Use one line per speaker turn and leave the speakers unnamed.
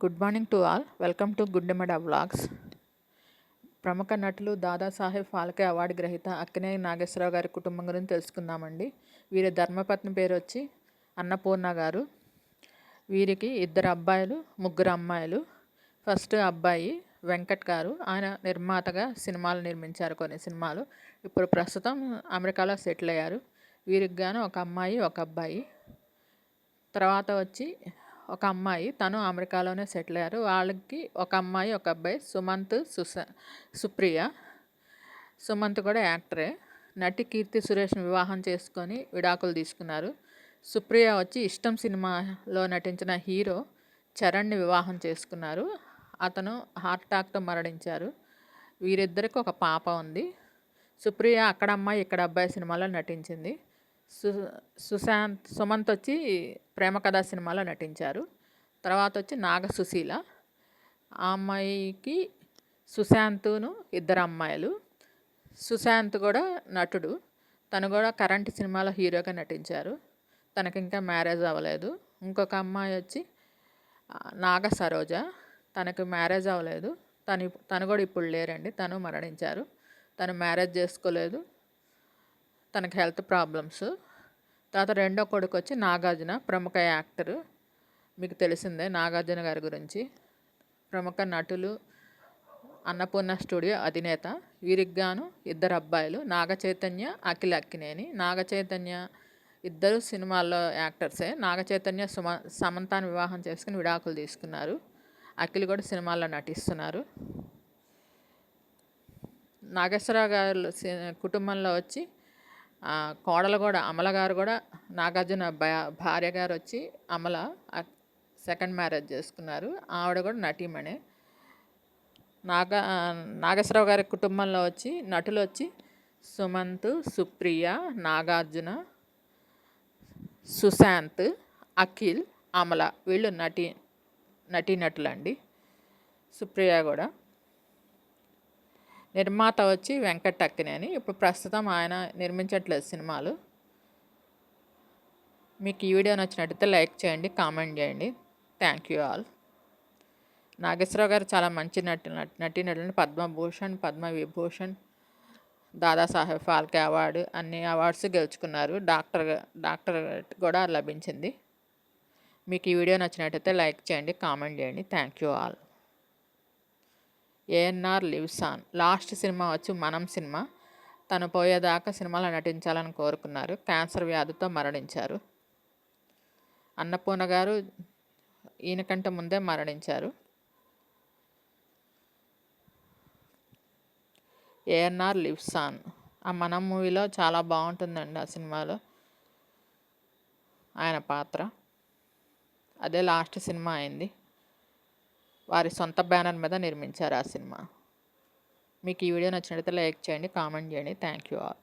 Good morning to all welcome to గుడ్డెమడ vlogs ప్రముఖ నటులు Dadasaheb Phalke award గ్రహీత అక్కినేని నాగేశ్వరరావు గారి కుటుంబం గురించి తెలుసుకుందామండి. వీరి ధర్మపత్ని పేరు వచ్చి అన్నపూర్ణ గారు. వీరికి ఇద్దరు అబ్బాయిలు ముగ్గురు అమ్మాయిలు. ఫస్ట్ అబ్బాయి వెంకట్ గారు. ఆయన నిర్మాతగా సినిమాలు నిర్మించారు కొన్ని సినిమాలు. ఇప్పుడు ప్రస్తుతం అమెరికాలో సెటిల్ అయ్యారు. వీరికి గాను ఒక అమ్మాయి ఒక అబ్బాయి. తర్వాత వచ్చి ఒక అమ్మాయి తను అమెరికాలోనే సెటిల్ అయ్యారు. వాళ్ళకి ఒక అమ్మాయి ఒక అబ్బాయి సుమంత్ సుస సుప్రియ. సుమంత్ కూడా యాక్టరే. నటి కీర్తి సురేష్ను వివాహం చేసుకొని విడాకులు తీసుకున్నారు. సుప్రియ వచ్చి ఇష్టం సినిమాలో నటించిన హీరో చరణ్ని వివాహం చేసుకున్నారు. అతను హార్ట్ అటాక్తో మరణించారు. వీరిద్దరికి ఒక పాప ఉంది. సుప్రియ అక్కడ అమ్మాయి ఇక్కడ అబ్బాయి సినిమాలో నటించింది. సు సుశాంత్ సుమంత్ వచ్చి ప్రేమ కథా సినిమాలో నటించారు. తర్వాత వచ్చి నాగ సుశీల. ఆ అమ్మాయికి సుశాంత్ను ఇద్దరు అమ్మాయిలు. సుశాంత్ కూడా నటుడు. తను కూడా కరెంట్ సినిమాలో హీరోగా నటించారు. తనకి ఇంకా మ్యారేజ్ అవ్వలేదు. ఇంకొక అమ్మాయి వచ్చి నాగ సరోజ. తనకు మ్యారేజ్ అవ్వలేదు. తను తను కూడా ఇప్పుడు లేరండి. తను మరణించారు. తను మ్యారేజ్ చేసుకోలేదు. తనకి హెల్త్ ప్రాబ్లమ్స్. తర్వాత రెండో కొడుకు వచ్చి నాగార్జున ప్రముఖ యాక్టరు. మీకు తెలిసిందే నాగార్జున గారి గురించి. ప్రముఖ నటులు అన్నపూర్ణ స్టూడియో అధినేత. వీరికి గాను ఇద్దరు అబ్బాయిలు నాగ చైతన్య అఖిల అక్కినేని. నాగ చైతన్య ఇద్దరు సినిమాల్లో యాక్టర్సే. నాగ చైతన్య సుమ సమంతాన్ని వివాహం చేసుకుని విడాకులు తీసుకున్నారు. అఖిల్ కూడా సినిమాల్లో నటిస్తున్నారు. నాగేశ్వరరావు గారు కుటుంబంలో వచ్చి కోడలు కూడా అమల గారు కూడా నాగార్జున భార్య గారు వచ్చి అమల సెకండ్ మ్యారేజ్ చేసుకున్నారు. ఆవిడ కూడా నటీమణి. నాగ నాగేశ్వరరావు గారి కుటుంబంలో వచ్చి నటులు వచ్చి సుమంత్ సుప్రియ నాగార్జున సుశాంత్ అఖిల్ అమల వీళ్ళు నటి నటీనటులండి. సుప్రియ కూడా. నిర్మాత వచ్చి వెంకట్ అక్కినేని ఇప్పుడు ప్రస్తుతం ఆయన నిర్మించట్లేదు సినిమాలు. మీకు ఈ వీడియో నచ్చినట్టయితే లైక్ చేయండి కామెంట్ చేయండి. Thank you all. నాగేశ్వరరావు గారు చాలా మంచి నటి నటీనటులను పద్మభూషణ్ పద్మవిభూషణ్ దాదాసాహెబ్ ఫాల్కే అవార్డు అన్ని అవార్డ్స్ గెలుచుకున్నారు. డాక్టర్ డాక్టర్ కూడా లభించింది. మీకు ఈ వీడియో నచ్చినట్టయితే లైక్ చేయండి కామెంట్ చేయండి. Thank you all. ANR lives on. Last cinema వచ్చి మనం సినిమా. తను పోయేదాకా సినిమాలో నటించాలని కోరుకున్నారు. క్యాన్సర్ వ్యాధితో మరణించారు. అన్నపూర్ణ గారు ఈయనకంటే ముందే మరణించారు. ఏఎన్ఆర్ లివ్సాన్. ఆ మనం మూవీలో చాలా బాగుంటుందండి ఆ సినిమాలో. ఆయన పాత్ర. అదే లాస్ట్ సినిమా అయింది. వారి సొంత బ్యానర్ మీద నిర్మించారు ఆ సినిమా. మీకు ఈ వీడియో నచ్చినట్లయితే లైక్ చేయండి కామెంట్ చేయండి. Thank you all.